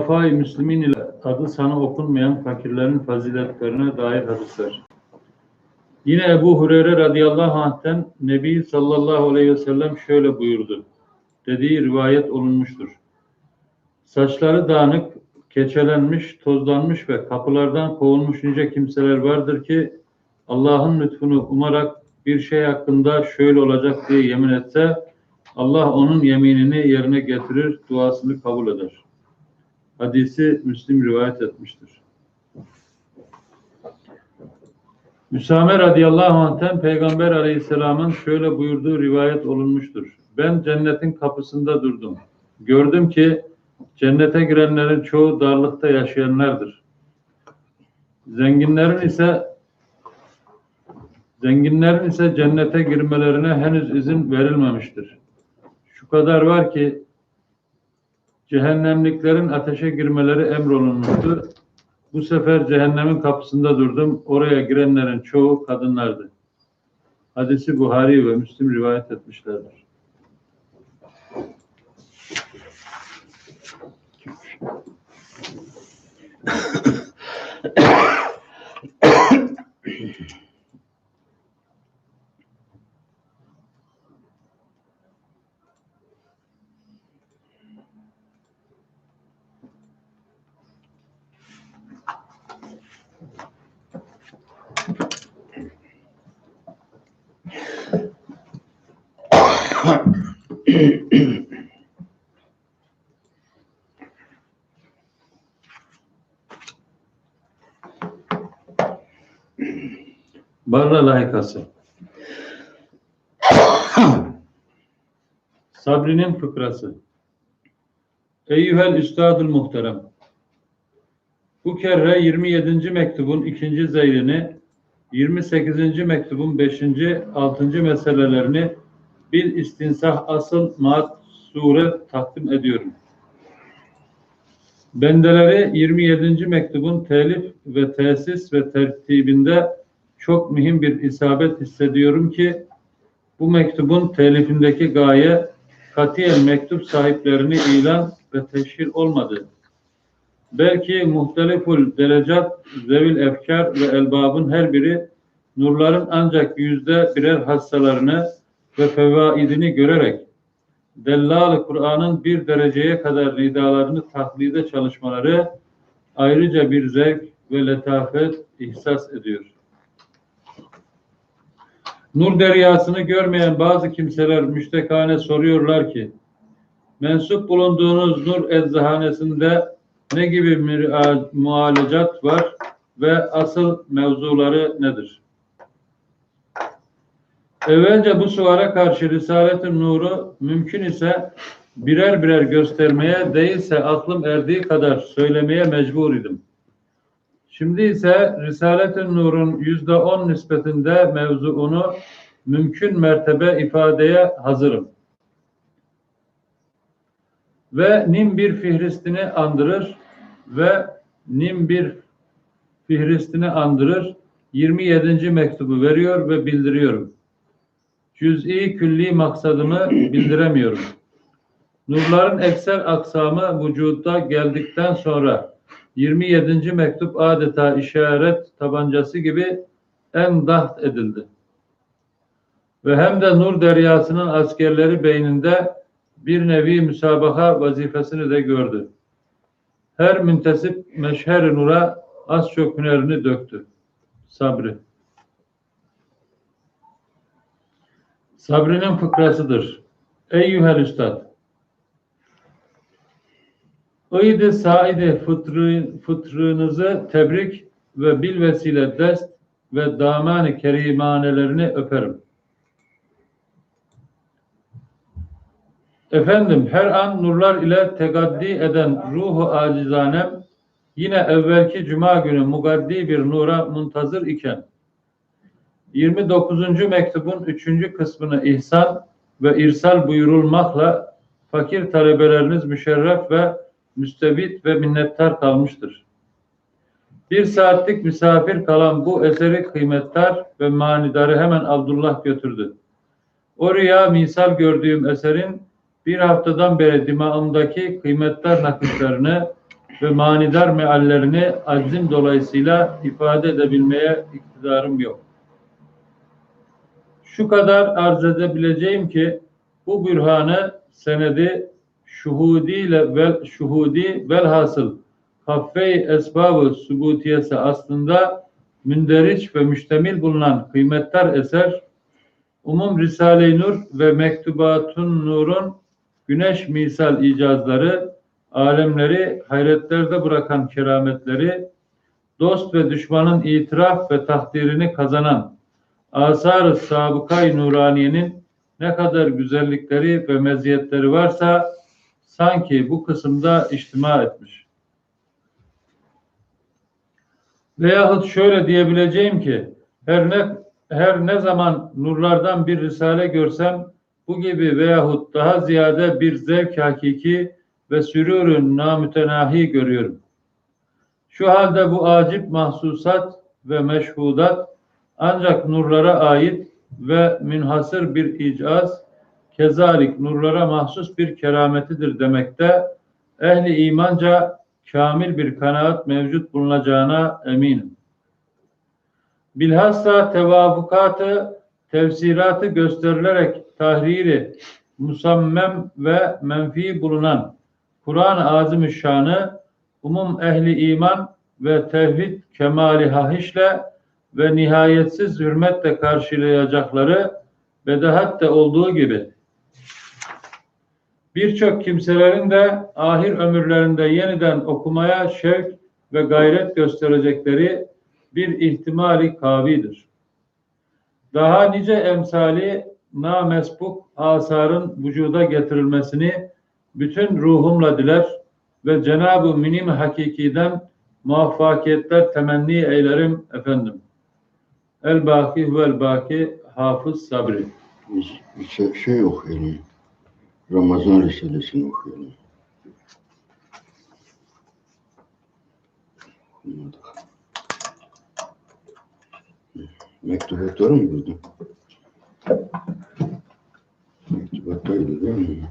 Vefai Müslümin ile adı sana okunmayan fakirlerin faziletlerine dair hadisler. Yine Ebu Hureyre radıyallahu anh'ten Nebi sallallahu aleyhi ve sellem şöyle buyurdu. Dediği rivayet olunmuştur. Saçları dağınık, keçelenmiş, tozlanmış ve kapılardan kovulmuş nice kimseler vardır ki Allah'ın lütfunu umarak bir şey hakkında şöyle olacak diye yemin etse Allah onun yeminini yerine getirir, duasını kabul eder. Hadisi Müslim rivayet etmiştir. Müsame radıyallahu anh'ten Peygamber aleyhisselamın şöyle buyurduğu rivayet olunmuştur. Ben cennetin kapısında durdum. Gördüm ki cennete girenlerin çoğu darlıkta yaşayanlardır. Zenginlerin ise zenginlerin ise cennete girmelerine henüz izin verilmemiştir. Şu kadar var ki cehennemliklerin ateşe girmeleri emrolunmuştu. Bu sefer cehennemin kapısında durdum. Oraya girenlerin çoğu kadınlardı. Hadisi Buhari ve Müslim rivayet etmişlerdir. Barla layıkası. Sabri'nin fıkrası. Eyyühel Üstadül Muhterem. Bu kere 27. mektubun ikinci zeylini, 28. mektubun 5. 6. meselelerini bir istinsah asıl maat sure takdim ediyorum. Bendeleri 27. mektubun telif ve tesis ve tertibinde çok mühim bir isabet hissediyorum ki bu mektubun telifindeki gaye katiyen mektup sahiplerini ilan ve teşhir olmadı. Belki muhteliful derecat, zevil efkar ve elbabın her biri nurların ancak yüzde birer hassalarını ve fevaidini görerek Dellal-ı Kur'an'ın bir dereceye kadar nidalarını tahlide çalışmaları ayrıca bir zevk ve letafet ihsas ediyor. Nur deryasını görmeyen bazı kimseler müştekane soruyorlar ki mensup bulunduğunuz nur eczahanesinde ne gibi mualecat var ve asıl mevzuları nedir? Evvelce bu suara karşı Risalet-i Nur'u mümkün ise birer birer göstermeye değilse aklım erdiği kadar söylemeye mecbur idim. Şimdi ise Risalet-i Nur'un yüzde on nispetinde mevzuunu mümkün mertebe ifadeye hazırım. Ve nim bir fihristini andırır ve nim bir fihristini andırır. 27. mektubu veriyor ve bildiriyorum. Cüz'i külli maksadımı bildiremiyorum. Nurların ekser aksamı vücutta geldikten sonra 27. mektup adeta işaret tabancası gibi en daht edildi. Ve hem de Nur Deryası'nın askerleri beyninde bir nevi müsabaka vazifesini de gördü. Her müntesip meşher nura az çok hünerini döktü. Sabri. Sabrinin fıkrasıdır. Ey yühel üstad! Iydi saide fıtrı, fıtrınızı tebrik ve bil vesile dest ve daman-ı kerimanelerini öperim. Efendim her an nurlar ile tegaddi eden ruhu acizanem yine evvelki cuma günü mugaddi bir nura muntazır iken 29. mektubun 3. kısmını ihsan ve irsal buyurulmakla fakir talebeleriniz müşerref ve müstebit ve minnettar kalmıştır. Bir saatlik misafir kalan bu eseri kıymettar ve manidarı hemen Abdullah götürdü. O rüya misal gördüğüm eserin bir haftadan beri dimağımdaki kıymetler nakışlarını ve manidar meallerini aczim dolayısıyla ifade edebilmeye iktidarım yok. Şu kadar arz edebileceğim ki bu bürhanı senedi şuhudiyle vel şuhudi velhasıl kaffey esbabı subutiyesi aslında münderiç ve müştemil bulunan kıymetler eser. Umum Risale-i Nur ve Mektubatun Nur'un güneş misal icazları, alemleri hayretlerde bırakan kerametleri, dost ve düşmanın itiraf ve takdirini kazanan asar-ı sabıkay nuraniyenin ne kadar güzellikleri ve meziyetleri varsa sanki bu kısımda içtima etmiş. Veyahut şöyle diyebileceğim ki her ne her ne zaman nurlardan bir risale görsem bu gibi veyahut daha ziyade bir zevk hakiki ve sürürün namütenahi görüyorum. Şu halde bu acip mahsusat ve meşhudat ancak nurlara ait ve münhasır bir icaz, kezalik nurlara mahsus bir kerametidir demekte ehli imanca kamil bir kanaat mevcut bulunacağına eminim. Bilhassa tevafukatı, tefsiratı gösterilerek tahriri, musammem ve menfi bulunan Kur'an-ı Azimüşşan'ı umum ehli iman ve tevhid kemali hahişle ve nihayetsiz hürmetle karşılayacakları bedahatte olduğu gibi birçok kimselerin de ahir ömürlerinde yeniden okumaya şevk ve gayret gösterecekleri bir ihtimali kavidir. Daha nice emsali namesbuk asarın vücuda getirilmesini bütün ruhumla diler ve Cenab-ı Minim Hakiki'den muvaffakiyetler temenni eylerim efendim. El Baki vel Baki Hafız Sabri. Şey, şey okuyalım. Ramazan Risalesini okuyalım. Okumadık. Mektubat var mı burada? Mektubattaydı değil mi?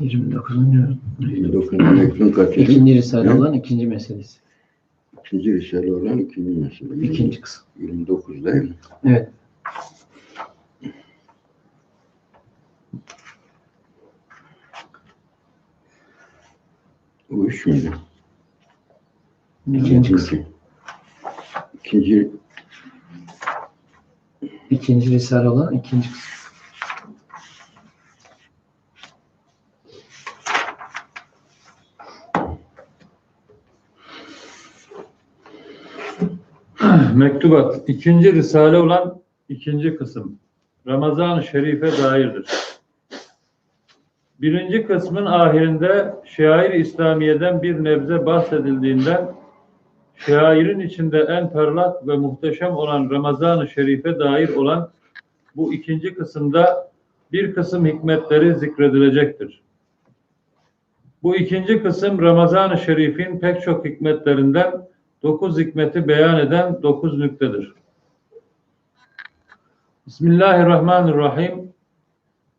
Yirmi dokuzuncu. 29. mektubun kaçıncı? İkinci risale olan ikinci meselesi. İkinci Risale olan ikinci mesele. İkinci kısım. 29 değil mi? Evet. O üç müydü? İkinci kısım. İkinci İkinci risale olan ikinci kısım. Mektubat ikinci risale olan ikinci kısım. Ramazan-ı Şerif'e dairdir. Birinci kısmın ahirinde şair İslamiye'den bir nebze bahsedildiğinden şairin içinde en parlak ve muhteşem olan Ramazan-ı Şerif'e dair olan bu ikinci kısımda bir kısım hikmetleri zikredilecektir. Bu ikinci kısım Ramazan-ı Şerif'in pek çok hikmetlerinden dokuz hikmeti beyan eden dokuz nüktedir. Bismillahirrahmanirrahim.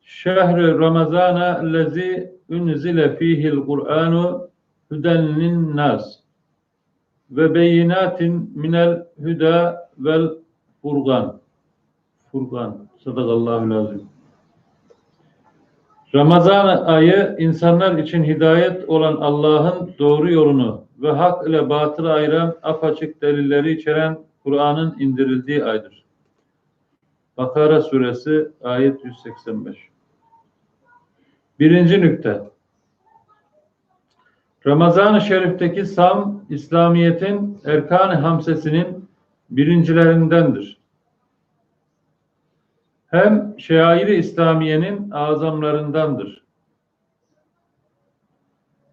Şehri Ramazana lezi unzile fihil Kur'anu huden nas ve beyinatin minel huda vel furgan. Furgan. Sadakallahu lazım. Ramazan ayı insanlar için hidayet olan Allah'ın doğru yolunu ve hak ile batılı ayıran apaçık delilleri içeren Kur'an'ın indirildiği aydır. Bakara suresi ayet 185. Birinci nükte. Ramazan-ı Şerif'teki sam, İslamiyet'in erkan-ı hamsesinin birincilerindendir. Hem şairi İslamiye'nin azamlarındandır.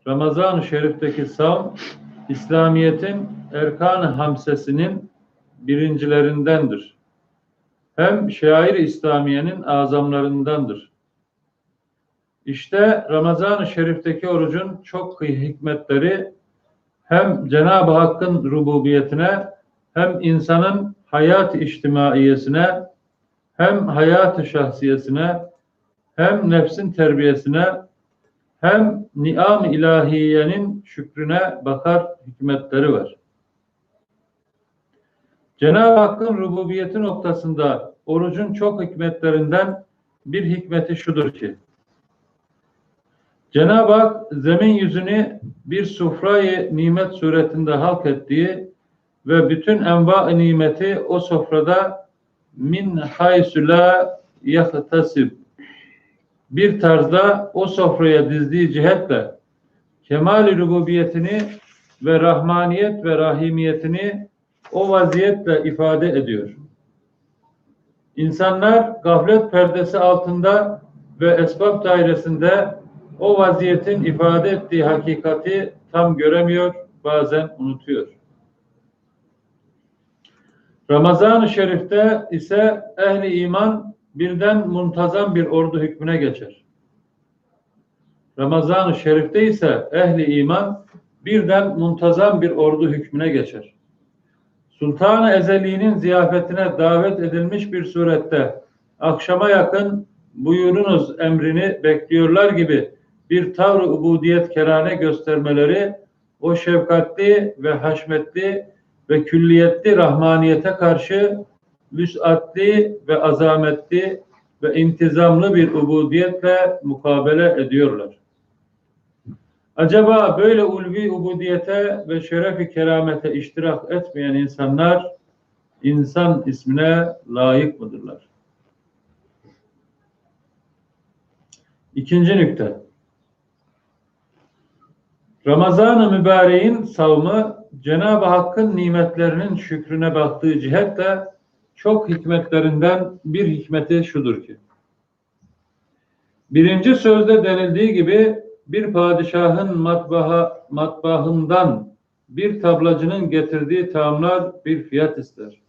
Ramazan-ı Şerif'teki sam, İslamiyet'in erkan-ı hamsesinin birincilerindendir. Hem şair İslamiye'nin azamlarındandır. İşte Ramazan-ı Şerif'teki orucun çok hikmetleri hem Cenab-ı Hakk'ın rububiyetine hem insanın hayat içtimaiyesine hem hayat-ı şahsiyesine hem nefsin terbiyesine hem niam ilahiyenin şükrüne bakar hikmetleri var. Cenab-ı Hakk'ın rububiyeti noktasında orucun çok hikmetlerinden bir hikmeti şudur ki Cenab-ı Hak zemin yüzünü bir sofrayı nimet suretinde halk ettiği ve bütün enva nimeti o sofrada min haysu la yahtasib bir tarzda o sofraya dizdiği cihetle kemal-i rububiyetini ve rahmaniyet ve rahimiyetini o vaziyetle ifade ediyor. İnsanlar gaflet perdesi altında ve esbab dairesinde o vaziyetin ifade ettiği hakikati tam göremiyor, bazen unutuyor. Ramazan-ı Şerif'te ise ehli iman birden muntazam bir ordu hükmüne geçer. Ramazan-ı Şerif'te ise ehli iman birden muntazam bir ordu hükmüne geçer. Sultan-ı Ezeli'nin ziyafetine davet edilmiş bir surette akşama yakın buyurunuz emrini bekliyorlar gibi bir tavr-ı ubudiyet kerane göstermeleri o şefkatli ve haşmetli ve külliyetli rahmaniyete karşı vüsatli ve azametli ve intizamlı bir ubudiyetle mukabele ediyorlar. Acaba böyle ulvi ubudiyete ve şerefi keramete iştirak etmeyen insanlar insan ismine layık mıdırlar? İkinci nükte. Ramazan-ı Mübarek'in savmı Cenab-ı Hakk'ın nimetlerinin şükrüne baktığı cihetle çok hikmetlerinden bir hikmeti şudur ki. Birinci sözde denildiği gibi bir padişahın matbaha, matbahından bir tablacının getirdiği tamlar bir fiyat ister.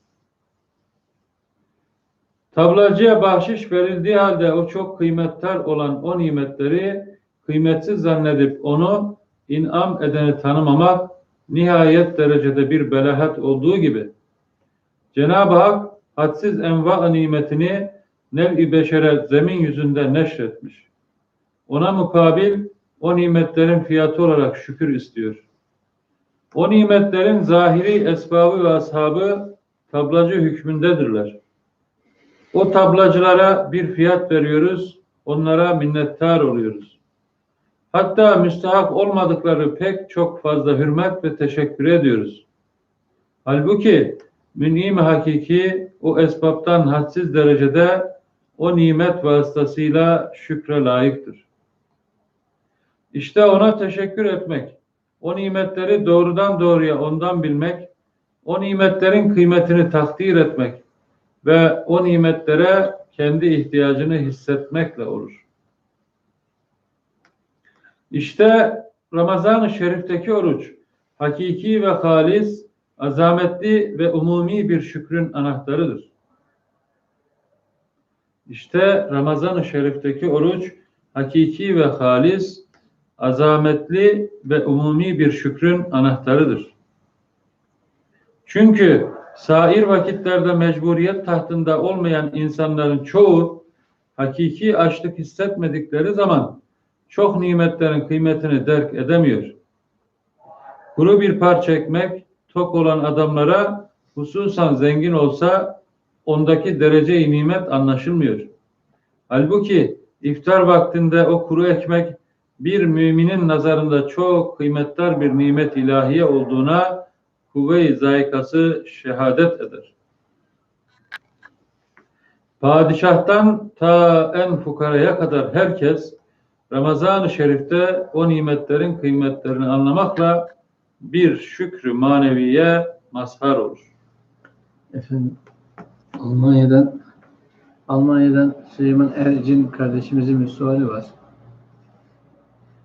Tablacıya bahşiş verildiği halde o çok kıymettar olan o nimetleri kıymetsiz zannedip onu inam edeni tanımamak nihayet derecede bir belahat olduğu gibi Cenab-ı Hak hadsiz enva nimetini nev-i beşere zemin yüzünde neşretmiş. Ona mukabil o nimetlerin fiyatı olarak şükür istiyor. O nimetlerin zahiri esbabı ve ashabı tablacı hükmündedirler. O tablacılara bir fiyat veriyoruz, onlara minnettar oluyoruz. Hatta müstahak olmadıkları pek çok fazla hürmet ve teşekkür ediyoruz. Halbuki münim hakiki o esbaptan hadsiz derecede o nimet vasıtasıyla şükre layıktır. İşte ona teşekkür etmek, o nimetleri doğrudan doğruya ondan bilmek, o nimetlerin kıymetini takdir etmek ve o nimetlere kendi ihtiyacını hissetmekle olur. İşte Ramazan-ı Şerif'teki oruç hakiki ve halis, azametli ve umumi bir şükrün anahtarıdır. İşte Ramazan-ı Şerif'teki oruç hakiki ve halis, azametli ve umumi bir şükrün anahtarıdır. Çünkü sair vakitlerde mecburiyet tahtında olmayan insanların çoğu hakiki açlık hissetmedikleri zaman çok nimetlerin kıymetini derk edemiyor. Kuru bir parça ekmek tok olan adamlara hususan zengin olsa ondaki derece-i nimet anlaşılmıyor. Halbuki iftar vaktinde o kuru ekmek bir müminin nazarında çok kıymetli bir nimet ilahiye olduğuna kuvve-i zayikası şehadet eder. Padişahtan ta en fukaraya kadar herkes Ramazan-ı Şerif'te o nimetlerin kıymetlerini anlamakla bir şükrü maneviye mazhar olur. Efendim Almanya'dan Almanya'dan Süleyman Ercin kardeşimizin bir suali var.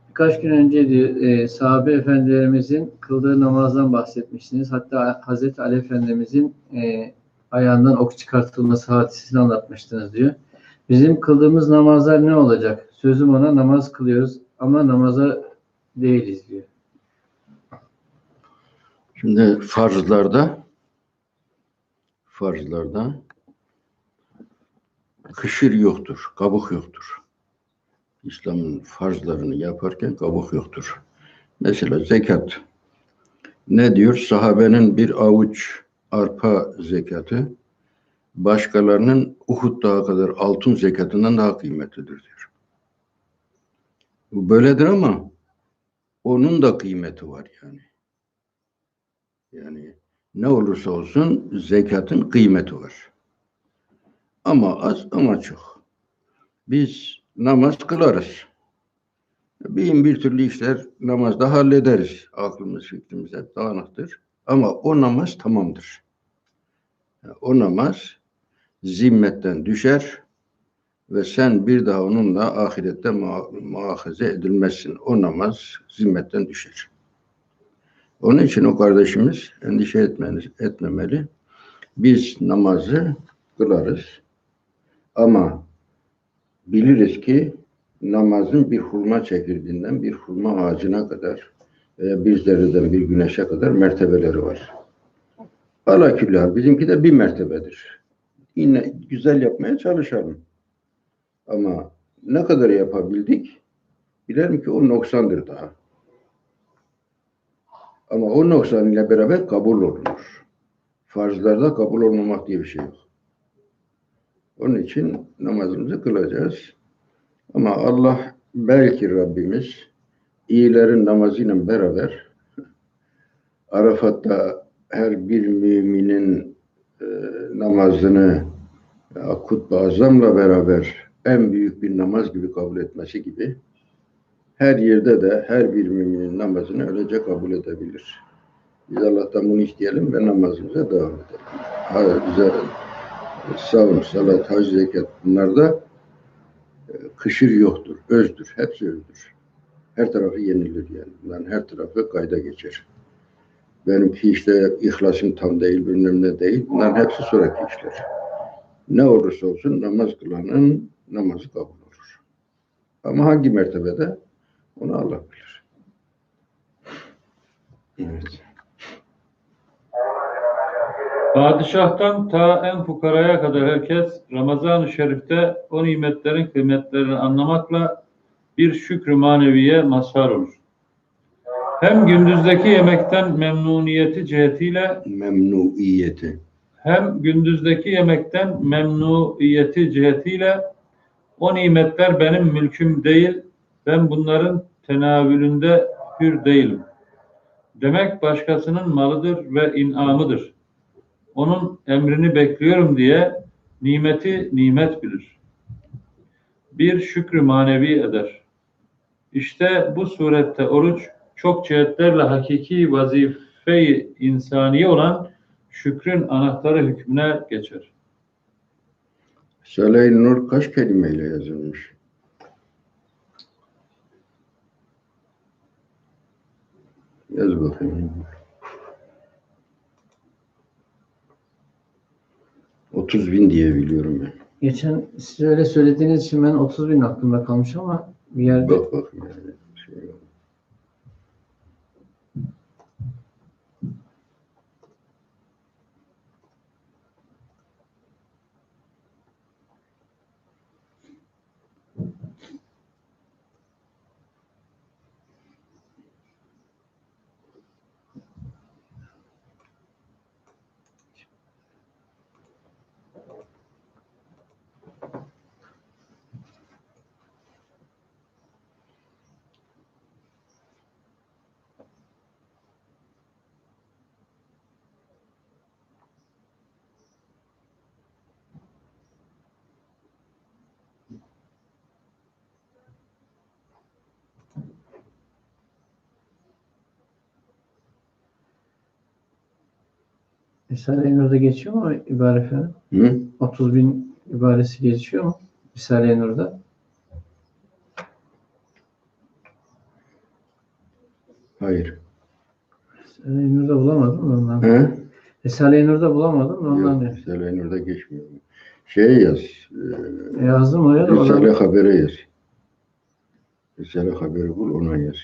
Birkaç gün önce diyor, e, sahabe efendilerimizin kıldığı namazdan bahsetmiştiniz. Hatta Hazreti Ali Efendimizin e, ayağından ok çıkartılması hadisesini anlatmıştınız diyor. Bizim kıldığımız namazlar ne olacak? Sözüm ona namaz kılıyoruz ama namaza değiliz diyor. Şimdi farzlarda farzlarda kışır yoktur, kabuk yoktur. İslam'ın farzlarını yaparken kabuk yoktur. Mesela zekat. Ne diyor? Sahabenin bir avuç arpa zekatı başkalarının Uhud dağı kadar altın zekatından daha kıymetlidir diyor. Bu böyledir ama onun da kıymeti var yani. Yani ne olursa olsun zekatın kıymeti var. Ama az ama çok. Biz namaz kılarız. Bin bir türlü işler namazda hallederiz. Aklımız, fikrimiz hep dağınıktır. Ama o namaz tamamdır. O namaz zimmetten düşer ve sen bir daha onunla ahirette mua- muahaze edilmezsin. O namaz zimmetten düşer. Onun için o kardeşimiz endişe etmeniz, etmemeli. Biz namazı kılarız. Ama biliriz ki namazın bir hurma çekirdeğinden bir hurma ağacına kadar veya bir zerreden bir güneşe kadar mertebeleri var. Ala külli hal, bizimki de bir mertebedir. Yine güzel yapmaya çalışalım. Ama ne kadar yapabildik? Bilelim ki o noksandır daha. Ama o noksan ile beraber kabul olunur. Farzlarda kabul olmamak diye bir şey yok. Onun için namazımızı kılacağız. Ama Allah belki Rabbimiz iyilerin namazıyla beraber Arafat'ta her bir müminin e, namazını kutbu azamla beraber en büyük bir namaz gibi kabul etmesi gibi her yerde de her bir müminin namazını öylece kabul edebilir. Biz Allah'tan bunu isteyelim ve namazımıza devam edelim. Bize savun, salat, hac, zekat bunlarda e, kışır yoktur, özdür, hepsi özdür. Her tarafı yenilir yani. Bunların her tarafı kayda geçer. Benimki işte ihlasım tam değil, bilmem ne değil. Bunların hepsi sonraki işler. Ne olursa olsun namaz kılanın namazı kabul olur. Ama hangi mertebede? Onu Allah bilir. Evet. Padişahtan ta en fukaraya kadar herkes Ramazan-ı Şerif'te o nimetlerin kıymetlerini anlamakla bir şükrü maneviye mazhar olur. Hem gündüzdeki yemekten memnuniyeti cihetiyle Memnuiyeti. hem gündüzdeki yemekten memnuniyeti cihetiyle o nimetler benim mülküm değil, ben bunların tenavülünde hür değilim. Demek başkasının malıdır ve inamıdır. Onun emrini bekliyorum diye nimeti nimet bilir. Bir şükrü manevi eder. İşte bu surette oruç çok cihetlerle hakiki vazife-i insani olan şükrün anahtarı hükmüne geçer. Risale-i Nur kaç kelimeyle yazılmış? Yaz bakayım. 30 bin diye biliyorum ben. Geçen siz öyle söylediğiniz için ben 30 bin aklımda kalmış ama bir yerde Bak bak yani. Risale-i Nur'da geçiyor mu ibare efendim? Hı? 30 bin ibaresi geçiyor mu? Risale-i Nur'da. Hayır. Risale-i Nur'da bulamadım da ondan. He? Risale-i Nur'da bulamadım da ondan Yok. Risale-i Nur'da geçmiyor. Şeye yaz. E, Yazdım oraya da Risale. Haber'e yaz. Risale Haber'i bul ona yaz.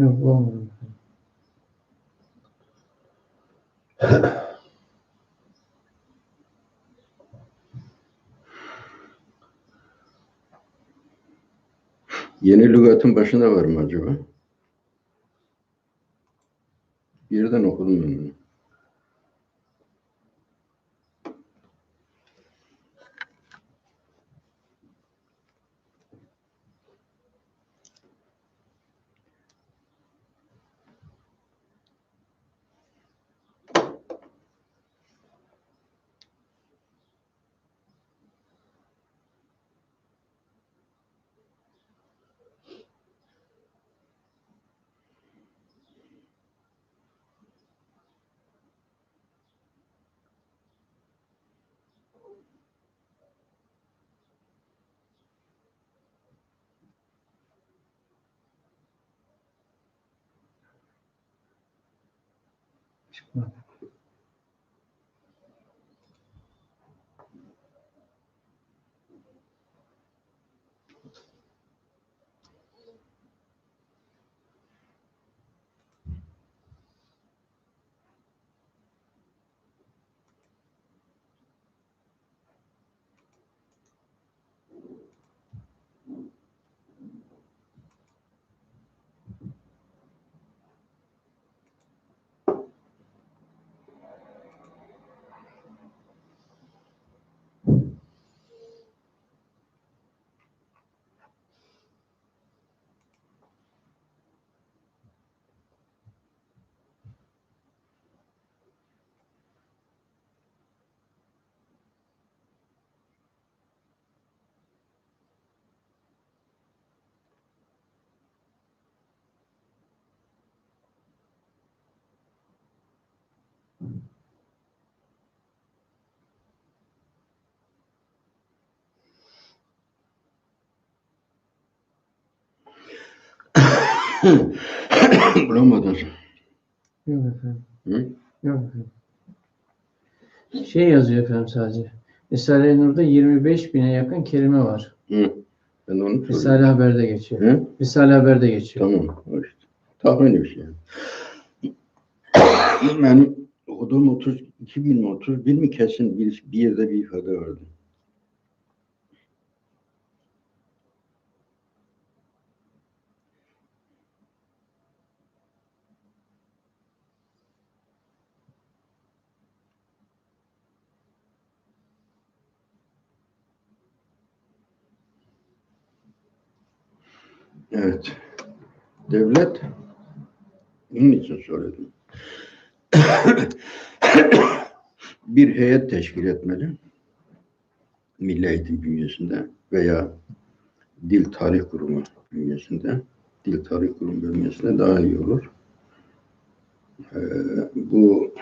Yok bulamadım. Yeni lügatın başında var mı acaba? Секунду. Bulamadın. Yok efendim. Hı? Yok efendim. Şey yazıyor efendim sadece. Risale-i Nur'da 25 bine yakın kelime var. Hı. Ben onu soruyorum. Risale Haber'de geçiyor. Hı? Risale Haber'de geçiyor. Tamam. işte. Tahmini bir şey. Yani okuduğum 32 bin mi 31 mi kesin bir, bir yerde bir ifade vardı. Evet. Devlet bunun için söyledim. bir heyet teşkil etmeli. Milli Eğitim bünyesinde veya Dil Tarih Kurumu bünyesinde. Dil Tarih Kurumu bünyesinde daha iyi olur. Ee, bu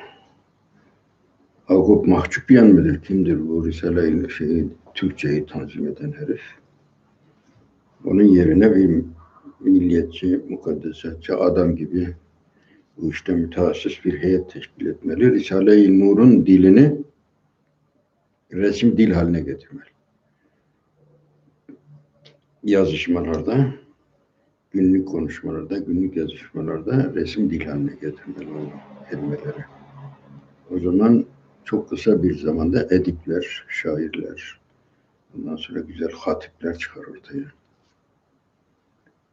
Agop Mahçupyan mıdır? Kimdir bu Risale-i şeyi, Türkçeyi tanzim eden herif? Onun yerine bir milliyetçi, mukaddesatçı adam gibi bu işte mütehassıs bir heyet teşkil etmeli. Risale-i Nur'un dilini resim dil haline getirmeli. Yazışmalarda, günlük konuşmalarda, günlük yazışmalarda resim dil haline getirmeli kelimeleri. O zaman çok kısa bir zamanda edipler, şairler, Ondan sonra güzel hatipler çıkar ortaya.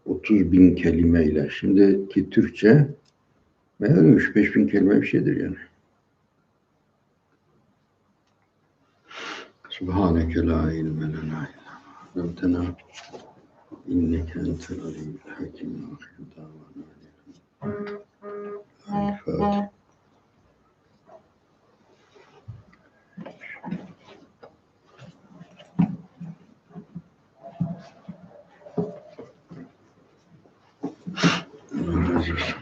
30 bin kelimeyle. Şimdiki Türkçe Bayağı 3-5 bin kelime bir şeydir yani. Subhaneke la ilme lena illa ma'lemtena inneke entel alimul hakim ahir davana Fatiha. Jesus.